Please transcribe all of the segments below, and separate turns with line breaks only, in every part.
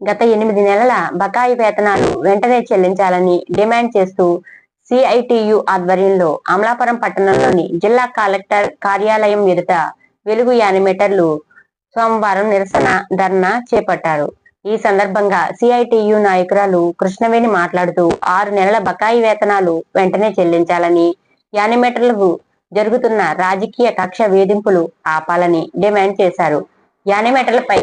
గత ఎనిమిది నెలల బకాయి వేతనాలు వెంటనే చెల్లించాలని డిమాండ్ చేస్తూ సిఐటియు ఆధ్వర్యంలో అమలాపురం పట్టణంలోని జిల్లా కలెక్టర్ కార్యాలయం ఎదుట వెలుగు యానిమేటర్లు సోమవారం నిరసన ధర్నా చేపట్టారు. ఈ సందర్భంగా సిఐటియు నాయకురాలు కృష్ణవేణి మాట్లాడుతూ ఆరు నెలల బకాయి వేతనాలు వెంటనే చెల్లించాలని యానిమేటర్లకు జరుగుతున్న రాజకీయ కక్ష వేధింపులు ఆపాలని డిమాండ్ చేశారు. యానిమేటర్లపై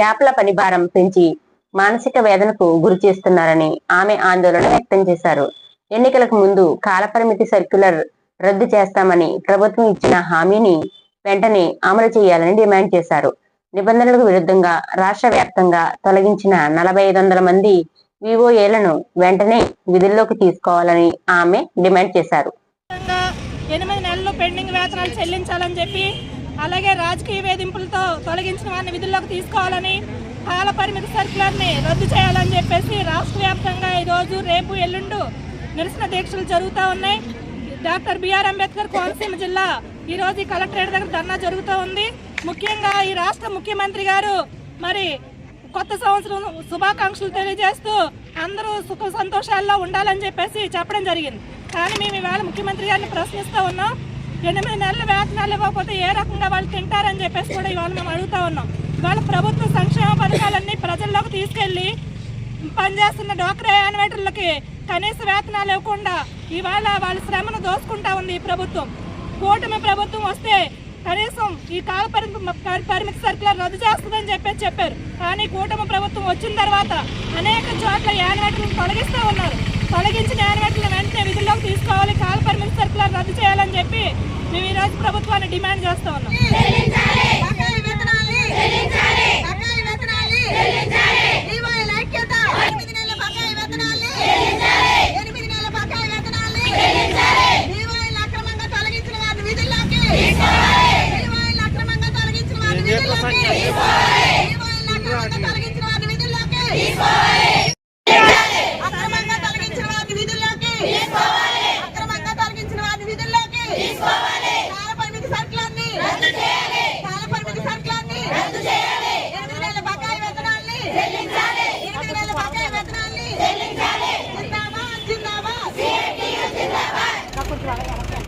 యాప్ల పనిభారం పెంచి మానసిక వేదనకు గురి చేస్తున్నారని ఆమె ఆందోళన వ్యక్తం చేశారు. ఎన్నికలకు ముందు కాలపరిమితి సర్క్యులర్ రద్దు చేస్తామని ప్రభుత్వం ఇచ్చిన హామీని వెంటనే అమలు చేయాలని డిమాండ్ చేశారు. నిబంధనలకు విరుద్ధంగా రాష్ట్ర వ్యాప్తంగా తొలగించిన నలభై ఐదు వందల మంది వివోఏలను వెంటనే విధుల్లోకి తీసుకోవాలని ఆమె డిమాండ్ చేశారు.
ఎనిమిది నెలలు పెండింగ్ వేతనాలు చెల్లించాలని చెప్పి అలాగే రాజకీయ వేధింపులతో తొలగించిన వారిని విధుల్లోకి తీసుకోవాలని కాల పరిమితి సర్కులర్ని రద్దు చేయాలని చెప్పేసి రాష్ట్ర వ్యాప్తంగా ఈరోజు రేపు ఎల్లుండు నిరసన దీక్షలు జరుగుతూ ఉన్నాయి. డాక్టర్ బిఆర్ అంబేద్కర్ కోనసీమ జిల్లా ఈరోజు ఈ కలెక్టరేట్ దగ్గర ధర్నా జరుగుతూ ఉంది. ముఖ్యంగా ఈ రాష్ట్ర ముఖ్యమంత్రి గారు మరి కొత్త సంవత్సరం శుభాకాంక్షలు తెలియజేస్తూ అందరూ సుఖ సంతోషాల్లో ఉండాలని చెప్పేసి చెప్పడం జరిగింది. కానీ మేము ఈవేళ ముఖ్యమంత్రి గారిని ప్రశ్నిస్తూ ఉన్నాం. ఎనిమిది నెలల వేతనాలు ఇవ్వకపోతే ఏ రకంగా వాళ్ళు తింటారని చెప్పేసి కూడా ఇవాళ మేము అడుగుతా ఉన్నాం. ఇవాళ ప్రభుత్వ సంక్షేమ పథకాలన్నీ ప్రజల్లోకి తీసుకెళ్ళి పనిచేస్తున్న డోక్రా యానివేటర్లకి కనీస వేతనాలు ఇవ్వకుండా ఇవాళ వాళ్ళ శ్రమను దోసుకుంటా ఉంది ఈ ప్రభుత్వం. కూటమి ప్రభుత్వం వస్తే కనీసం ఈ కాల పరిమితి పరిమితి సర్కులర్ రద్దు చేస్తుందని చెప్పేసి చెప్పారు. కానీ కూటమి ప్రభుత్వం వచ్చిన తర్వాత అనేక చోట్ల యానివేటర్లను తొలగిస్తూ ఉన్నారు. తొలగించిన యానివేటర్లను వెంటనే విధుల్లోకి తీసుకోవాలి కాల పరిమితి సర్కులర్ రద్దు చేయాలని చెప్పి మేము ఈ రోజు ప్రభుత్వాన్ని డిమాండ్ చేస్తూ ఉన్నాం.
బకాయి